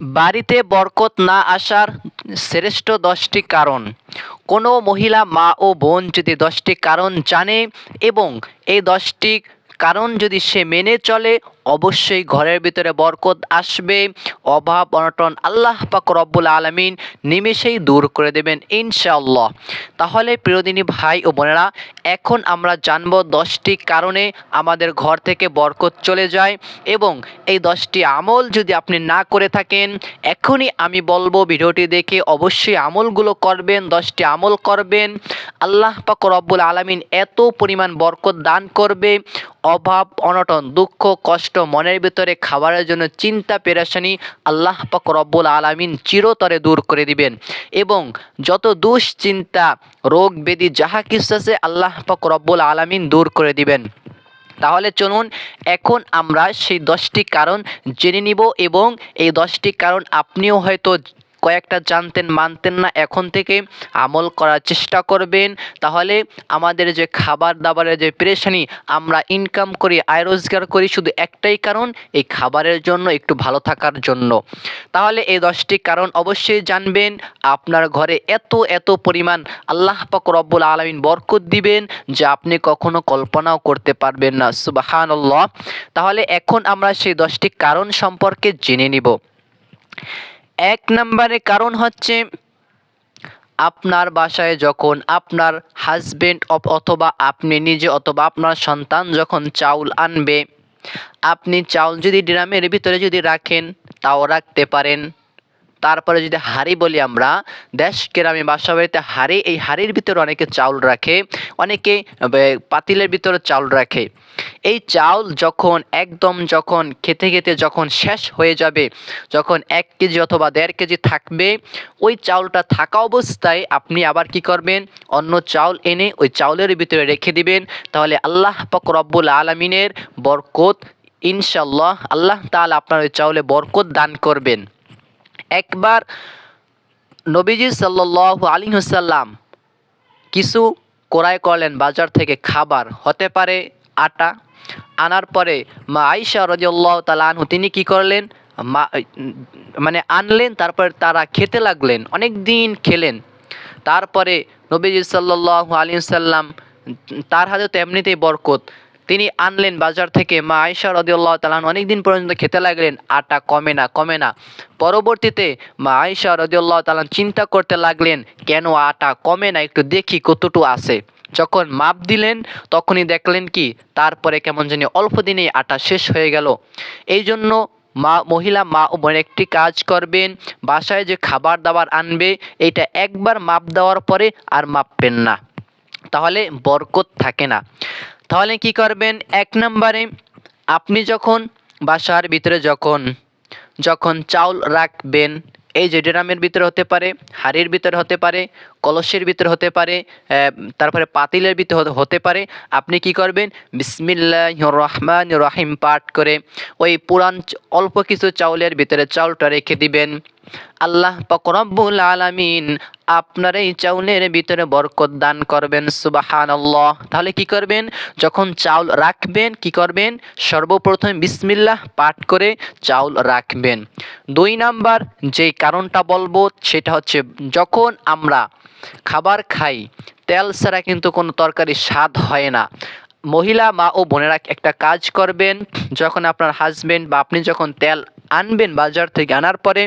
বাড়িতে বরকত না আসার শ্রেষ্ঠ দশটি কারণ। কোনো মহিলা মা ও বোন যদি দশটি কারণ জানে এবং এই দশটি কারণ যদি সে মেনে চলে অবশ্যই ঘরের ভিতরে বরকত আসবে। অভাব, অনটন আল্লাহ পাক রব্বুল আলমিন নিমেষেই দূর করে দেবেন ইনশাআল্লাহ। তাহলে প্রিয়দিনী ভাই ও বোনেরা, এখন আমরা জানব দশটি কারণে আমাদের ঘর থেকে বরকত চলে যায় এবং এই দশটি আমল যদি আপনি না করে থাকেন, এখনই আমি বলব ভিডিওটি দেখে অবশ্যই আমলগুলো করবেন, দশটি আমল করবেন। আল্লাহ পাক রব্বুল আলমিন এত পরিমাণ বরকত দান করবে। অভাব, অনটন, দুঃখ, কষ্ট মনের ভিতরে খাবারের জন্য চিন্তা, পেরেশানি আল্লাহ পাক রব্বুল আলামিন চিরতরে দূর করে দিবেন। এবং যত দুশ্চিন্তা, রোগ, ব্যাধি, যাহা কিছু আছে আল্লাহ পাক রব্বুল আলামিন দূর করে দিবেন। তাহলে চলুন, এখন আমরা সেই দশটি কারণ জেনে নিব এবং এই দশটি কারণ আপনিও হয়তো কয়েকটা জানতেন, মানতেন না, এখন থেকে আমল করার চেষ্টা করবেন। তাহলে আমাদের যে খাবার দাবারের যে পেরেশানি, আমরা ইনকাম করি, আয় রোজগার করি, শুধু একটাই কারণ, এই খাবারের জন্য, একটু ভালো থাকার জন্য। তাহলে এই দশটি কারণ অবশ্যই জানবেন। আপনার ঘরে এত এত পরিমাণ আল্লাহ পাক রব্বুল আলমিন বরকত দিবেন, যে আপনি কখনো কল্পনাও করতে পারবেন না। সুবাহানল্লাহ। তাহলে এখন আমরা সেই দশটি কারণ সম্পর্কে জেনে নিব। এক নম্বরে কারণ হচ্ছে আপনার বাসায় যখন আপনার হাজবেন্ড অথবা আপনি নিজে অথবা আপনার সন্তান যখন চাউল আনবে, আপনি চাউল যদি ড্রামের ভিতরে যদি রাখেন, তাও রাখতে পারেন। তারপরে যদি হাঁড়ি বলি আমরা, দেশ গ্রামে বাসা বাড়িতে হাঁড়ি, এই হাঁড়ির ভিতরে অনেকে চাউল রাখে, অনেকে পাতিলের ভিতরে চাউল রাখে। এই চাউল যখন, একদম যখন, খেতে খেতে যখন শেষ হয়ে যাবে, যখন এক কেজি অথবা দেড় কেজি থাকবে, ওই চাউলটা থাকা অবস্থায় আপনি আবার কি করবেন? অন্য চাউল এনে ওই চাউলের ভিতরে রেখে দিবেন। তাহলে আল্লাহ পাক রব্বুল আলমিনের বরকত ইনশাল্লাহ আল্লাহ তাআলা আপনার ওই চাউলে বরকত দান করবেন। একবার নবীজি সাল্লাহ আলী হুসাল্লাম কিছু ক্রয় করলেন বাজার থেকে খাবার। হতে পারে আটা। আনার পরে মা আইসা রদিয়াল্লাহ তালানহু তিনি কি করলেন? মা মানে আনলেন, তারপরে তারা খেতে লাগলেন অনেক দিন খেলেন। তারপরে নবীজি সাল্লাহ আলী সাল্লাম তার হাতে তো এমনিতেই বরকত। তিনি আনলেন বাজার থেকে, মা আয়সা রদিউল্লাহ তালান অনেক দিন পর্যন্ত খেতে লাগলেন, আটা কমে না কমে না। পরবর্তীতে মা আয়সা রদিউল্লাহ তালান চিন্তা করতে লাগলেন, কেন আটা কমে না, একটু দেখি কতটুকু আছে। যখন মাপ দিলেন, তখনই দেখলেন কি, তারপরে কেমন জানি অল্প দিনেই আটা শেষ হয়ে গেল। এই জন্য মা, মহিলা, মা ও বোন একটি কাজ করবেন, বাসায় যে খাবার দাবার আনবে এটা একবার মাপ দেওয়ার পরে আর মাপবেন না। তাহলে বরকত থাকে না। তাহলে কি করবেন? এক নম্বরে আপনি যখন বাসার ভিতরে যখন যখন চাউল রাখবেন এই জেডেরামের ড্রামের ভিতরে হতে পারে, হাড়ির ভিতরে হতে পারে, কলসের ভিতরে হতে পারে তারপরে পাতিলের ভিতরে হতে পারে, আপনি কি করবেন? বিসমিল্লাহ রহমান রহিম পাঠ করে ওই পুরান অল্প কিছু চাউলের ভিতরে চাউলটা রেখে দিবেন। আল্লাহ পকরব্বুল আলামিন আপনার এই চাউলের ভিতরে বরকত দান করবেন, সুবাহানাল্লাহ। তাহলে কি করবেন? যখন চাউল রাখবেন, কি করবেন? সর্বপ্রথম বিসমিল্লাহ পাঠ করে চাউল রাখবেন। দুই নাম্বার যেই কারণটা বলব, সেটা হচ্ছে যখন আমরা খাবার খাই, তেল ছাড়া কিন্তু কোনো তরকারি স্বাদ হয় না। মহিলা, মা ও বোনেরা একটা কাজ করবেন, যখন আপনার হাজবেন্ড বা আপনি যখন তেল আনবেন বাজার থেকে আনার পরে,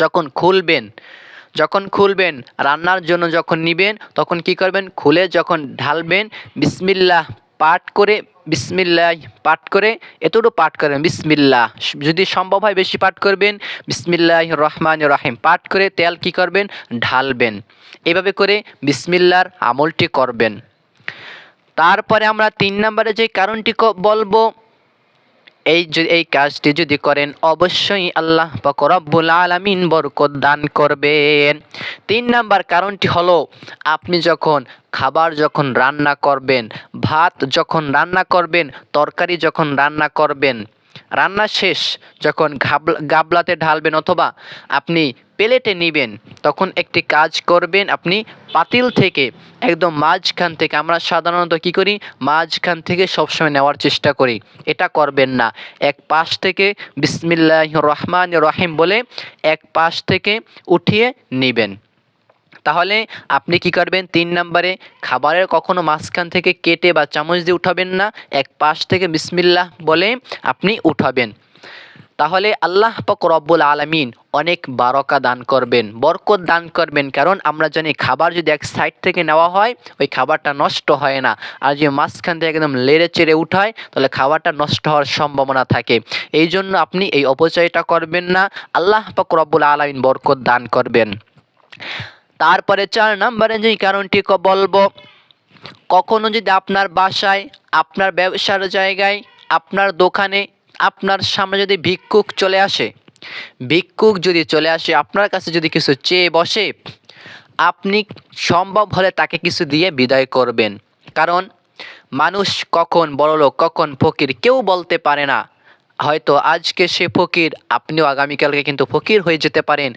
যখন খুলবেন যখন খুলবেন, রান্নার জন্য যখন নিবেন, তখন কি করবেন? খুলে যখন ঢালবেন, বিসমিল্লাহ পাঠ করে, বিসমিল্লাহ পাঠ করে, এতটুকু পাঠ করবেন বিসমিল্লাহ। যদি সম্ভব হয় বেশি পাঠ করবেন বিসমিল্লাহ রহমান রাহিম। পাঠ করে তেল কি করবেন? ঢালবেন। এভাবে করে বিসমিল্লার আমলটি করবেন। তারপরে আমরা তিন নম্বরে যে কারণটি বলব এই এই কাজটি যদি করেন, অবশ্যই আল্লাহ রব্বুল আলামিন বরকত দান করবেন। তিন নাম্বার কারণটি হলো, আপনি যখন খাবার যখন রান্না করবেন, ভাত যখন রান্না করবেন, তরকারি যখন রান্না করবেন রান্না শেষ যখন গাবলাতে ঢালবেন অথবা আপনি প্লেটে নেবেন, তখন একটি কাজ করবেন আপনি পাতিল থেকে, একদম মাঝখান থেকে। আমরা সাধারণত কী করি? মাঝখান থেকে সবসময় নেওয়ার চেষ্টা করি। এটা করবেন না। এক পাশ থেকে বিসমিল্লাহ রহমান রহিম বলে এক পাশ থেকে উঠিয়ে নেবেন। তাহলে আপনি কি করবেন? তিন নম্বরে খাবারের কখনো মাঝখান থেকে কেটে বা চামচ দিয়ে উঠাবেন না, এক পাশ থেকে বিসমিল্লাহ বলে আপনি উঠাবেন। তাহলে আল্লাহ পাক রব্বুল আলমিন অনেক বারকা দান করবেন, বরকত দান করবেন। কারণ আমরা জানি খাবার যদি এক সাইড থেকে নেওয়া হয়, ওই খাবারটা নষ্ট হয় না। আর যদি মাঝখান থেকে একদম লেড়ে চেড়ে উঠায়, তাহলে খাবারটা নষ্ট হওয়ার সম্ভাবনা থাকে। এই জন্য আপনি এই অপচয়টা করবেন না। আল্লাহ পাক রব্বুল আলমিন বরকত দান করবেন। তারপরে চার নম্বরে যেই কারণটি বলব, কখনো যদি আপনার বাসায়, আপনার ব্যবসার জায়গায়, আপনার দোকানে, আপনার সামনে যদি ভিক্ষুক চলে আসে, ভিক্ষুক যদি চলে আসে, আপনার কাছে যদি কিছু চেয়ে বসে, আপনি সম্ভব হলে তাকে কিছু দিয়ে বিদায় করবেন। কারণ, মানুষ কখন বড়লোক, কখন ফকির কেউ বলতে পারে না। হয়তো আজকে সে ফকির, আপনিও আগামীকালকে কিন্তু ফকির হয়ে যেতে পারেন।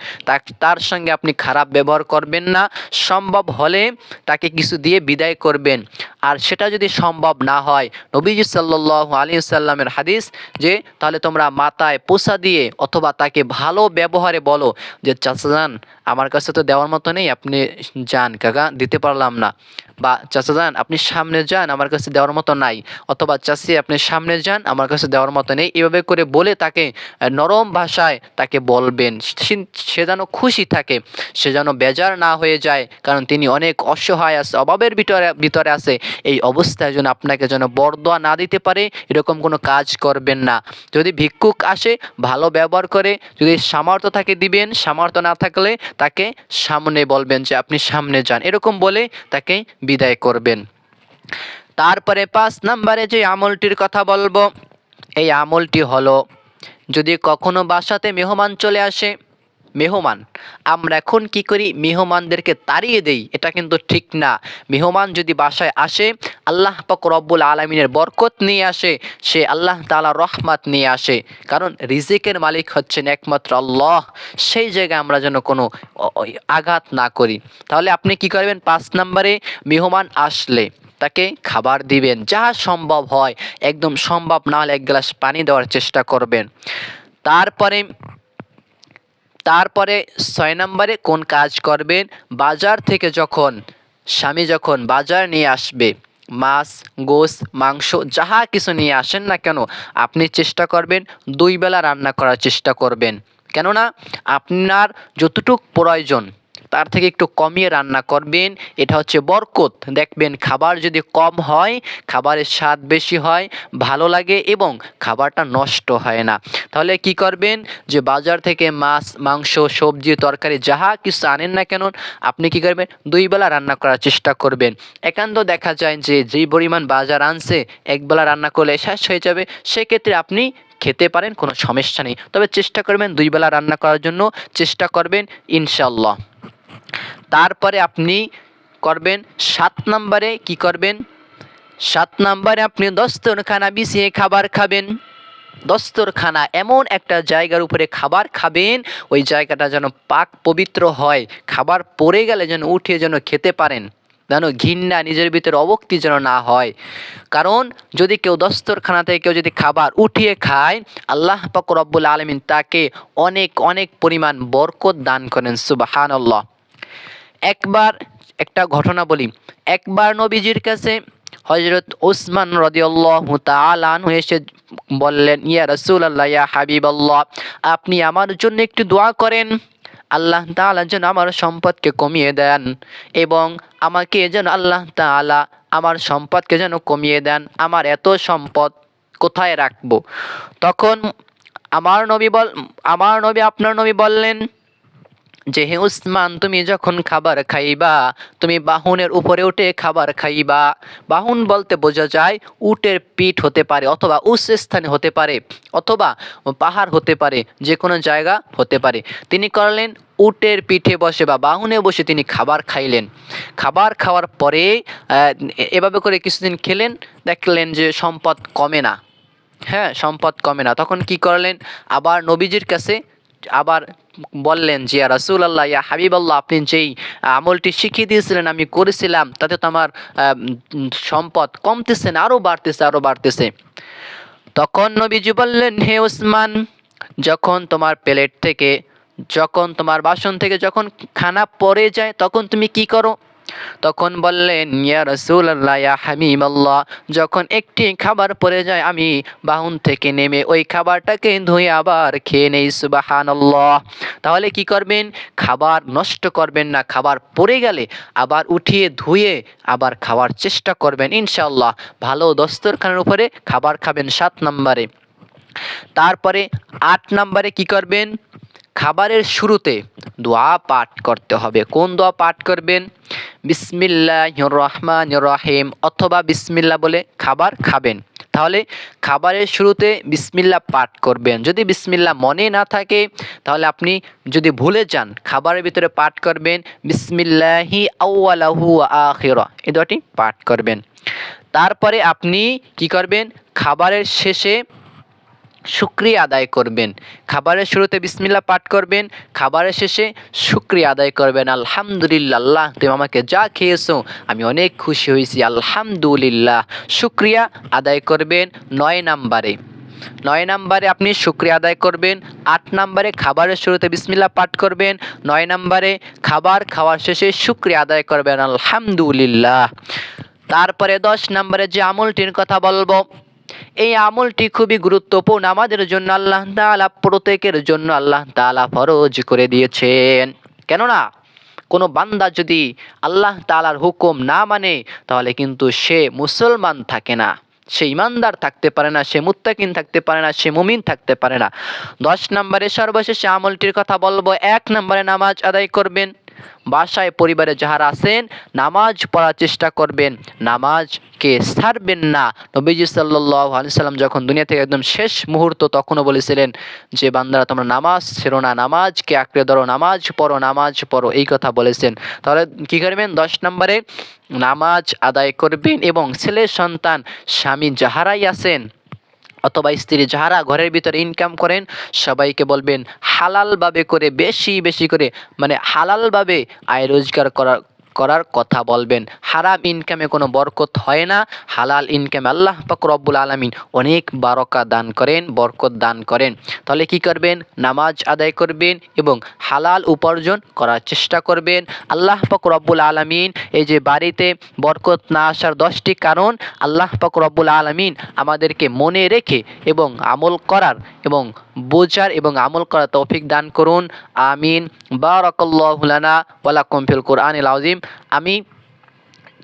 তার সঙ্গে আপনি খারাপ ব্যবহার করবেন না। সম্ভব হলে তাকে কিছু দিয়ে বিদায় করবেন। আর সেটা যদি সম্ভব না হয়, নবীজি সাল্লাহ আলী সাল্লামের হাদিস যে, তাহলে তোমরা মাথায় পোষা দিয়ে অথবা তাকে ভালো ব্যবহারে বলো যে, চাচা যান আমার কাছে তো দেওয়ার মতো নেই, আপনি যান, কাকা, দিতে পারলাম না। বা চাচা যান আপনি সামনে যান, আমার কাছে দেওয়ার মতো নাই। অথবা চাষি আপনি সামনে যান, আমার কাছে দেওয়ার মতো নেই। এভাবে করে বলে তাকে নরম ভাষায় তাকে বলবেন। সে- যেন খুশি থাকে, সে যেন বেজার না হয়ে যায়, কারণ তিনি অনেক অসহায় আছে অভাবের ভিতরে ভিতরে আছে। এই অবস্থায় যেন আপনাকে যেন বরদোয়া না দিতে পারে, এরকম কোনো কাজ করবেন না। যদি ভিক্ষুক আসে, ভালো ব্যবহার করে, যদি সামর্থ্য থাকে দিবেন, সামর্থ্য না থাকলে তাকে সামনে বলবেন যে, আপনি সামনে যান। এরকম বলে তাকে বিদায় করবেন। তারপরে পাঁচ নম্বরে যে আমলটির কথা বলব, এই আমলটি হলো, যদি কখনো বাসাতে মেহমান চলে আসে মেহমান। আমরা এখন কি করি? মেহমানদেরকে তাড়িয়ে দেই। এটা কিন্তু ঠিক না। মেহমান যদি বাসায় আসে, আল্লাহ পাক রব্বুল আলমিনের বরকত নিয়ে আসে, সে আল্লাহ তাআলা রহমাত নিয়ে আসে। কারণ রিজিকের মালিক হচ্ছেন একমাত্র আল্লাহ। সেই জায়গায় আমরা যেন কোনো আঘাত না করি। তাহলে আপনি কি করবেন? পাঁচ নম্বরে মেহমান আসলে তাকে খাবার দিবেন। যা সম্ভব হয়। একদম সম্ভব না হলে এক গ্লাস পানি দেওয়ার চেষ্টা করবেন। তারপরে তারপরে ছয় নম্বরে কোন কাজ করবেন? বাজার থেকে যখন, স্বামী যখন বাজার নিয়ে আসবে, মাছ গোস মাংস, যাহা কিছু নিয়ে আসেন না কেন, আপনি চেষ্টা করবেন দুই বেলা রান্না করার চেষ্টা করবেন। কেননা, আপনার যতটুক প্রয়োজন তার থেকে একটু কমিয়ে রান্না করবেন। এটা হচ্ছে বরকত। দেখবেন খাবার যদি কম হয়, খাবারের স্বাদ বেশি হয়, ভালো লাগে এবং খাবারটা নষ্ট হয় না। তাহলে কি করবেন? যে বাজার থেকে মাছ, মাংস, সবজি, তরকারি যাহা কিছু আনেন না কেন, আপনি কি করবেন? দুই বেলা রান্না করার চেষ্টা করবেন। একান্ত দেখা যায় যে যেই পরিমাণ বাজার আনছে একবেলা রান্না করলে শেষ হয়ে যাবে। সেক্ষেত্রে আপনি খেতে পারেন, কোনো সমস্যা নেই। তবে চেষ্টা করবেন দুই বেলা রান্না করার জন্য। চেষ্টা করবেন ইনশাল্লাহ তারপরে আপনি করবেন সাত নম্বরে কি করবেন? সাত নম্বরে আপনি দস্তরখানা বিছিয়ে খাবার খাবেন। দস্তরখানা এমন একটা জায়গার উপরে খাবার খাবেন, ওই জায়গাটা যেন পাক পবিত্র হয়, খাবার পড়ে গেলে যেন উঠে যেন খেতে পারেন, যেন ঘিন্না নিজের ভিতরে অবক্তি যেন না হয়। কারণ যদি কেউ দস্তরখানা থেকে কেউ যদি খাবার উঠিয়ে খায়, আল্লাহ পাক রব্বুল আলমিন তাকে অনেক অনেক পরিমাণ বরকত দান করেন সুবাহান আল্লাহ একবার একটা ঘটনা বলি। একবার নবীজির কাছে হজরত ওসমান রদিয়াল্লাহ তালান এসে বললেন, ইয়া রসুল আল্লাহ ইয়া হাবিব আল্লাহ আপনি আমার জন্য একটু দোয়া করেন। আল্লাহ তাআলা যেন আমার সম্পদকে কমিয়ে দেন এবং আমাকে যেন আল্লাহ তাআলা আমার সম্পদকে যেন কমিয়ে দেন। আমার এত সম্পদ কোথায় রাখব? তখন আমার নবী বল, আমার নবী, আপনার নবী বললেন যে হে উসমান, তুমি যখন খাবার খাইবা, তুমি বাহনের উপরে উঠে খাবার খাইবা। বাহন বলতে বোঝা যায় উটের পিঠ হতে পারে অথবা উচ্চ স্থানে হতে পারে অথবা পাহাড় হতে পারে যে কোনো জায়গা হতে পারে। তিনি করলেন, উটের পিঠে বসে বা বাহনে বসে তিনি খাবার খাইলেন। খাবার খাওয়ার পরে এভাবে করে কিছুদিন খেলেন, দেখলেন যে সম্পদ কমে না। হ্যাঁ সম্পদ কমে না। তখন কি করলেন? আবার নবীজির কাছে আবার বললেন যে রাসুল আল্লাহ ইয়া হাবিব আল্লাহ আপনি যেই আমলটি শিখিয়ে দিয়েছিলেন, আমি করেছিলাম, তাতে তো আমার সম্পদ কমতেছে না আরও বাড়তেছে আরও বাড়তেছে। তখন নবীজি বললেন, হে ওসমান, যখন তোমার প্লেট থেকে, যখন তোমার বাসন থেকে যখন খানা পড়ে যায়, তখন তুমি কি করো? তখন বললেন, ইয়া রসুল আল্লাহ ইয়া হামিম আল্লাহ যখন একটি খাবার পড়ে যায়, আমি বাহুন থেকে নেমে ওই খাবারটাকে ধুয়ে আবার খেয়ে নেই সুবাহান আল্লাহ তাহলে কি করবেন? খাবার নষ্ট করবেন না, খাবার পড়ে গেলে আবার উঠিয়ে ধুয়ে আবার খাওয়ার চেষ্টা করবেন, ইনশাআল্লাহ। ভালো দস্তরখানের উপরে খাবার খাবেন সাত নম্বরে। তারপরে আট নম্বরে কি করবেন? খাবারের শুরুতে দোয়া পাঠ করতে হবে। কোন দোয়া পাঠ করবেন? বিসমিল্লাহ রহমান রহিম অথবা বিসমিল্লা বলে খাবার খাবেন। তাহলে খাবারের শুরুতে বিসমিল্লা পাঠ করবেন। যদি বিসমিল্লা মনে না থাকে, তাহলে আপনি যদি ভুলে যান, খাবারের ভিতরে পাঠ করবেন, বিসমিল্লাহি আউয়ালাহু আখিরা। এই দোয়াটি পাঠ করবেন। তারপরে আপনি কি করবেন? খাবারের শেষে শুক্রিয়া আদায় করবেন। খাবারের শুরুতে বিসমিল্লা পাঠ করবেন, খাবারের শেষে শুক্রিয়া আদায় করবেন। আলহামদুলিল্লাহ, তুমি আমাকে যা খেয়েছো, আমি অনেক খুশি হয়েছি। আলহামদুলিল্লাহ, শুক্রিয়া আদায় করবেন নয় নাম্বারে। নয় নাম্বারে আপনি শুক্রিয়া আদায় করবেন, আট নাম্বারে খাবারের শুরুতে বিসমিল্লা পাঠ করবেন, নয় নাম্বারে খাবার খাওয়ার শেষে শুক্রিয়া আদায় করবেন। আলহামদুলিল্লাহ। তারপরে দশ নম্বরে যে আমলটির কথা বলব এই আমলটি খুবই গুরুত্বপূর্ণ। আমাদের জন্য আল্লাহ তাআলা, প্রত্যেকের জন্য আল্লাহ তাআলা ফরজ করে দিয়েছেন। কেননা, কোনো বান্দা যদি আল্লাহ তালার হুকুম না মানে তাহলে কিন্তু সে মুসলমান থাকে না। সে ইমানদার থাকতে পারে না, সে মুত্তাকিন থাকতে পারে না, সে মুমিন থাকতে পারে না। দশ নম্বরে সর্বশেষে আমলটির কথা বলব। এক নম্বরে নামাজ আদায় করবেন। বাসায় পরিবারে যাহারা আছেন, নামাজ পড়ার চেষ্টা করবেন। নামাজকে ছাড়বেন না। নবীজি সাল্লাহ সাল্লাম যখন দুনিয়া থেকে একদম শেষ মুহূর্ত তখনও বলেছিলেন যে, বান্দারা, তোমরা নামাজ ছেড়ো না। নামাজকে আঁকড়ে ধরো। নামাজ পড়ো নামাজ পড়ো। এই কথা বলেছেন। তাহলে কী করবেন? দশ নম্বরে, নামাজ আদায় করবেন এবং ছেলে, সন্তান, স্বামী যাহারাই আছেন অথবা স্ত্রী যাহারা ঘরের ভিতরে ইনকাম করেন, সবাইকে বলবেন হালালভাবে করে, বেশি বেশি করে মানে হালালভাবে আয় রোজগার করার করার কথা বলবেন। হারাম ইনকামে কোনো বরকত হয় না। হালাল ইনকামে আল্লাহ পাক রব্বুল আলমিন অনেক বারকা দান করেন, বরকত দান করেন। তাহলে কি করবেন? নামাজ আদায় করবেন এবং হালাল উপার্জন করার চেষ্টা করবেন। আল্লাহ পাক রব্বুল আলমিন এই যে বাড়িতে বরকত না আসার দশটি কারণ আল্লাহ পাক রব্বুল আলমিন আমাদেরকে মনে রেখে এবং আমল করার এবং বোঝার এবং আমল করার তৌফিক দান করুন। আমিন। বারাকাল্লাহু লানা ওয়া লাকুম ফিল কোরআনিল আযীম। আমি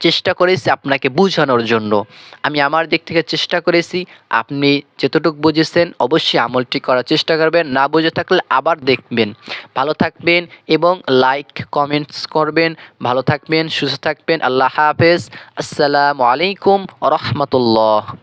চেষ্টা করেছি আপনাকে বোঝানোর জন্য। আমি আমার দিক থেকে চেষ্টা করেছি, আপনি যতটুকু বুঝেছেন, অবশ্যই আমলটি করার চেষ্টা করবেন, না বুঝে থাকলে আবার দেখবেন। ভালো থাকবেন এবং লাইক কমেন্টস করবেন। ভালো থাকবেন, সুস্থ থাকবেন, আল্লাহ হাফেজ। আসসালামু আলাইকুম রহমতুল্লাহ।